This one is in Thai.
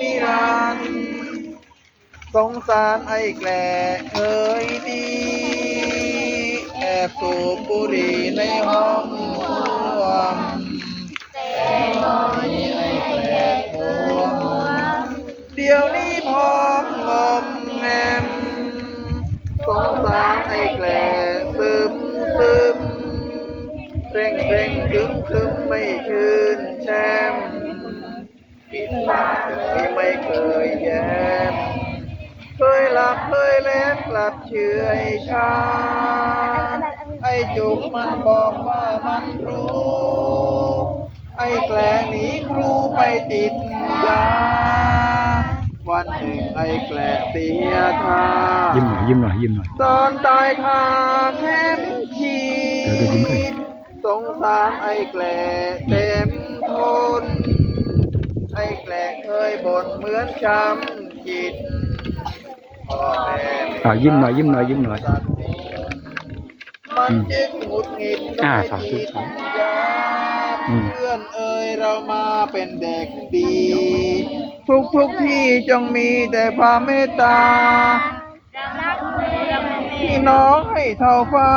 นิรันดร์สงสารไอ้แกล่เคยดีแอบสูบบุหรี่ในห้องรวมแต่ตอนนี้ไอ้แกล่ทวงเดี๋ยวนี้พร้อมงอมแงมสงสารไอ้แกล่ซึมซึมเร่งเร่งคึมคึมไม่คืนแชมปิดปาก ที่ไม่เคยแย้มเคยหลับเคยเล่นกลับเชื่อไอ้ชาไอ้จุกมันบอกว่ามันรู้ ไอ้แกล้หนีครูไปติดยาวันหนึ่งไอ้แกล้เสียท่ายิ้มหน่อยยิ้มหน่อยยิ้มหน่อยตอนตายคาแค้นขีเดี๋ยวจะยิ้มให้ดสงสารไอ้แกล้เต็มทน ไอ้แกล้เค ยบ่นเหมือนช้ำจิตพ่อแม่อ่ายิ้มหน่อยยิ้มหน่อยยิ้มหน่อย มันจึงหงุดหงิดอ่าไม่สาธุคิดสาธุยาอืม เพื่อนเอ่ยเรามาเป็นเด็กดี ทุกทุกๆที่จงมีแต่ความเมตตา พี่น้องให้เท่าฟ้า